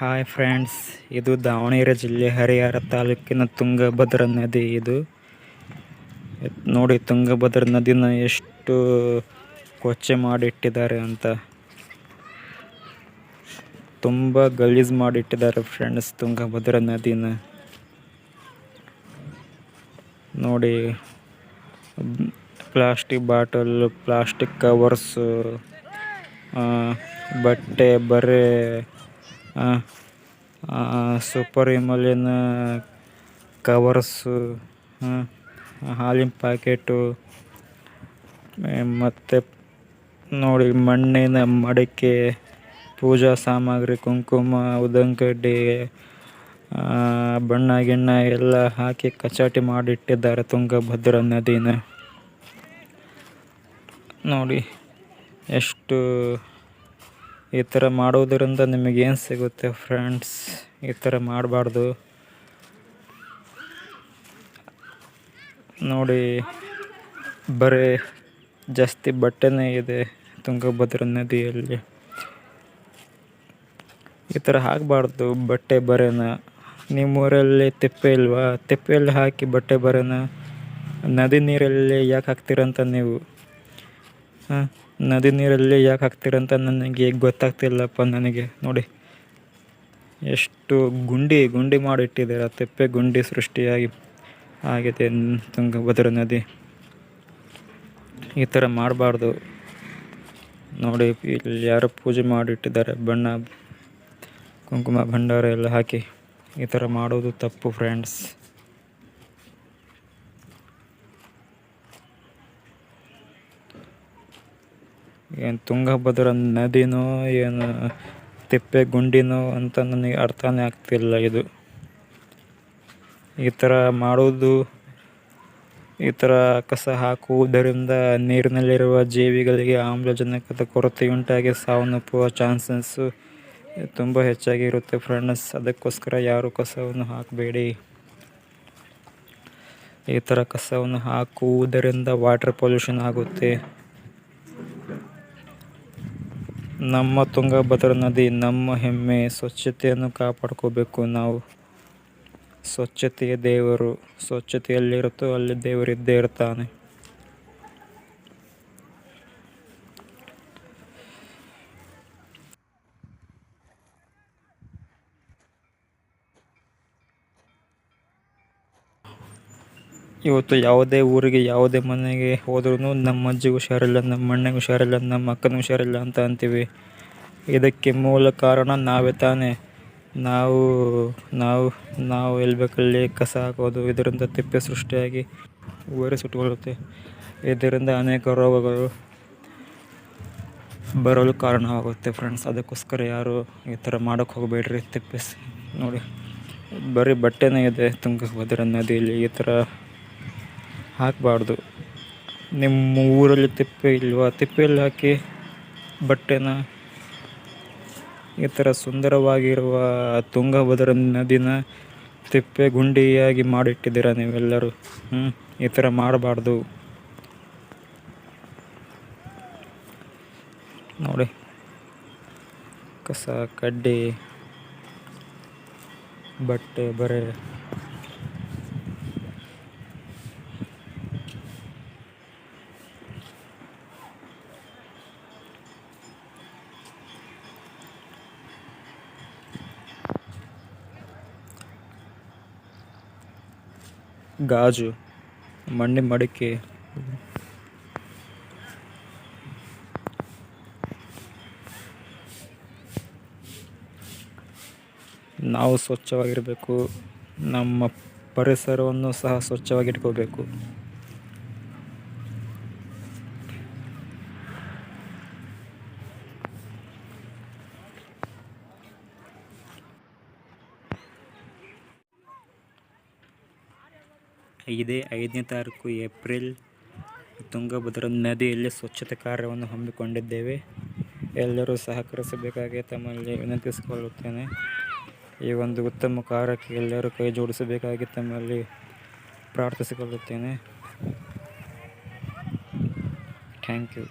Hi friends ಇದು ದಾವಣಗೆರೆ ಜಿಲ್ಲೆ ಹರಿಹರ ತಾಲೂಕಿನ ತುಂಗಭದ್ರಾ ನದಿ ಇದು. ನೋಡಿ ತುಂಗಭದ್ರಾ ನದಿನ ಎಷ್ಟು ಕೊಚ್ಚೆ ಮಾಡಿಟ್ಟಿದ್ದಾರೆ ಅಂತ. ತುಂಬ ಗಲೀಜು ಮಾಡಿಟ್ಟಿದ್ದಾರೆ ಫ್ರೆಂಡ್ಸ್ ತುಂಗಭದ್ರಾ ನದಿನ. ನೋಡಿ ಪ್ಲಾಸ್ಟಿಕ್ ಬಾಟಲ್ ಪ್ಲಾಸ್ಟಿಕ್ ಕವರ್ಸು ಬಟ್ಟೆ, ಬರೆ ಸೂಪರ್ ಎಮಲಿನ ಕವರ್ಸು ಹಾಲಿನ ಪ್ಯಾಕೆಟು ಮತ್ತು ನೋಡಿ ಮಣ್ಣಿನ ಮಡಿಕೆ, ಪೂಜಾ ಸಾಮಗ್ರಿ, ಕುಂಕುಮ ಉದಂಕಡ್ಡಿ ಕಡ್ಡಿ ಬಣ್ಣ ಗಿಣ್ಣ ಎಲ್ಲ ಹಾಕಿ ಕಚಾಟಿ ಮಾಡಿಟ್ಟಿದ್ದಾರೆ ತುಂಗಭದ್ರಾ ನದಿನ. ನೋಡಿ, ಎಷ್ಟು ಈ ಥರ ಮಾಡೋದರಿಂದ ನಿಮಗೇನು ಸಿಗುತ್ತೆ ಫ್ರೆಂಡ್ಸ್ ಈ ಥರ ಮಾಡಬಾರ್ದು. ನೋಡಿ, ಬರೀ ಜಾಸ್ತಿ ಬಟ್ಟೆನೇ ಇದೆ ತುಂಗಭದ್ರಾ ನದಿಯಲ್ಲಿ. ಈ ಥರ ಹಾಕಬಾರ್ದು ಬಟ್ಟೆ ಬರೆನ. ನಿಮ್ಮೂರಲ್ಲಿ ತಿಪ್ಪೆ ಇಲ್ವಾ? ತಿಪ್ಪೆಯಲ್ಲಿ ಹಾಕಿ ಬಟ್ಟೆ ಬರೆನ. ನದಿ ನೀರಲ್ಲಿ ಯಾಕೆ ಹಾಕ್ತೀರಂತ ನೀವು? ಹಾಂ? ನದಿ ನೀರಲ್ಲಿ ಯಾಕೆ ಹಾಕ್ತೀರಂತ ನನಗೆ ಗೊತ್ತಾಗ್ತಿಲ್ಲಪ್ಪ ನನಗೆ. ನೋಡಿ. ಎಷ್ಟು ಗುಂಡಿ ಗುಂಡಿ ಮಾಡಿಟ್ಟಿದ್ದಾರೆ. ತೆಪ್ಪೆ ಗುಂಡಿ ಸೃಷ್ಟಿಯಾಗಿ ಆಗಿದೆ ತುಂಗಭದ್ರಾ ನದಿ. ಈ ಥರ ಮಾಡಬಾರ್ದು. ನೋಡಿ, ಇಲ್ಲಿ ಯಾರು ಪೂಜೆ ಮಾಡಿಟ್ಟಿದ್ದಾರೆ. ಬಣ್ಣ, ಕುಂಕುಮ, ಭಂಡಾರ ಎಲ್ಲ ಹಾಕಿ ಈ ಥರ ಮಾಡೋದು ತಪ್ಪು ಫ್ರೆಂಡ್ಸ್ ಏನು ತುಂಗಭದ್ರಾ ನದಿನೋ ಏನು ತಿಪ್ಪೆ ಗುಂಡಿನೋ ಅಂತ ನನಗೆ ಅರ್ಥನೇ ಆಗ್ತಿಲ್ಲ ಇದು. ಈ ಥರ ಮಾಡೋದು ಈ ಥರ ಕಸ ಹಾಕುವುದರಿಂದ ನೀರಿನಲ್ಲಿರುವ ಜೀವಿಗಳಿಗೆ ಆಮ್ಲಜನಕದ ಕೊರತೆ ಉಂಟಾಗಿ ಸಾವನ್ನಪ್ಪುವ ಚಾನ್ಸಸ್ಸು ತುಂಬ ಹೆಚ್ಚಾಗಿರುತ್ತೆ ಫ್ರೆಂಡ್ಸ್. ಅದಕ್ಕೋಸ್ಕರ ಯಾರು ಕಸವನ್ನು ಹಾಕಬೇಡಿ. ಈ ಥರ ಕಸವನ್ನು ಹಾಕುವುದರಿಂದ ವಾಟರ್ ಪೊಲ್ಯೂಷನ್ ಆಗುತ್ತೆ. ನಮ್ಮ ತುಂಗಭದ್ರಾ ನದಿ, ನಮ್ಮ ಹೆಮ್ಮೆ, ಸ್ವಚ್ಛತೆಯನ್ನು ಕಾಪಾಡ್ಕೋಬೇಕು ನಾವು. ಸ್ವಚ್ಛತೆಯ ದೇವರು, ಸ್ವಚ್ಛತೆಯಲ್ಲಿರುತ್ತೋ ಅಲ್ಲಿ ದೇವರು ಇದ್ದೇ ಇರ್ತಾನೆ. ಇವತ್ತು ಯಾವುದೇ ಊರಿಗೆ, ಯಾವುದೇ ಮನೆಗೆ ಹೋದ್ರೂ ನಮ್ಮ ಅಜ್ಜಿಗೆ ಹುಷಾರಿಲ್ಲ, ನಮ್ಮ ಅಣ್ಣಗೆ ಹುಷಾರಿಲ್ಲ, ನಮ್ಮ ಅಕ್ಕನ ಹುಷಾರಿಲ್ಲ ಅಂತ ಅಂತೀವಿ. ಇದಕ್ಕೆ ಮೂಲ ಕಾರಣ ನಾವೇ ತಾನೇ. ನಾವು ನಾವು ನಾವು ಎಲ್ಲಿ ಬೇಕಲ್ಲಿ ಕಸ ಹಾಕೋದು, ಇದರಿಂದ ತಿಪ್ಪೆ ಸೃಷ್ಟಿಯಾಗಿ ವೈರಸ್ ಸುಟ್ಟುಕೊಳ್ಳುತ್ತೆ. ಇದರಿಂದ ಅನೇಕ ರೋಗಗಳು ಬರಲು ಕಾರಣವಾಗುತ್ತೆ ಫ್ರೆಂಡ್ಸ್ ಅದಕ್ಕೋಸ್ಕರ ಯಾರು ಈ ಥರ ಮಾಡೋಕ್ಕೆ ಹೋಗಬೇಡ್ರಿ, ತಿಪ್ಪೆ ನೋಡಿ. ಬರೀ ಬಟ್ಟೆನೇ ಇದೆ, ತುಂಗಭದ್ರಾ ನದಿಯಲ್ಲಿ ಈ ಥರ ಹಾಕಬಾರ್ದು. ನಿಮ್ಮ ಊರಲ್ಲಿ ತಿಪ್ಪೆ ಇಲ್ವಾ? ತಿಪ್ಪೆಯಲ್ಲಿ ಹಾಕಿ ಬಟ್ಟೆನ ಈ ಥರ ಸುಂದರವಾಗಿರುವ ತುಂಗಭದ್ರ ನದಿನ ತಿಪ್ಪೆ ಗುಂಡಿಯಾಗಿ ಮಾಡಿಟ್ಟಿದ್ದೀರ ನೀವೆಲ್ಲರೂ? ಹ್ಞೂ ಈ ಥರ ಮಾಡಬಾರ್ದು. ನೋಡಿ, ಕಸ, ಕಡ್ಡಿ, ಬಟ್ಟೆ, ಬರೆ ಗಾಜು ಮಣ್ಣಿನ ಮಡಿಕೆ. ನಾವು ಸ್ವಚ್ಛವಾಗಿರಬೇಕು. ನಮ್ಮ ಪರಿಸರವನ್ನು ಸಹ ಸ್ವಚ್ಛವಾಗಿಟ್ಕೋಬೇಕು. ಇದೇ ಐದನೇ ತಾರೀಕು ಏಪ್ರಿಲ್, ತುಂಗಭದ್ರಾ ನದಿಯಲ್ಲಿ ಸ್ವಚ್ಛತೆ ಕಾರ್ಯವನ್ನು ಹಮ್ಮಿಕೊಂಡಿದ್ದೇವೆ. ಎಲ್ಲರೂ ಸಹಕರಿಸಬೇಕಾಗಿ ತಮ್ಮಲ್ಲಿ ವಿನಂತಿಸಿಕೊಳ್ಳುತ್ತೇನೆ. ಈ ಒಂದು ಉತ್ತಮ ಕಾರ್ಯಕ್ಕೆ ಎಲ್ಲರೂ ಕೈ ಜೋಡಿಸಬೇಕಾಗಿ ತಮ್ಮಲ್ಲಿ ಪ್ರಾರ್ಥಿಸಿಕೊಳ್ಳುತ್ತೇನೆ. Thank you.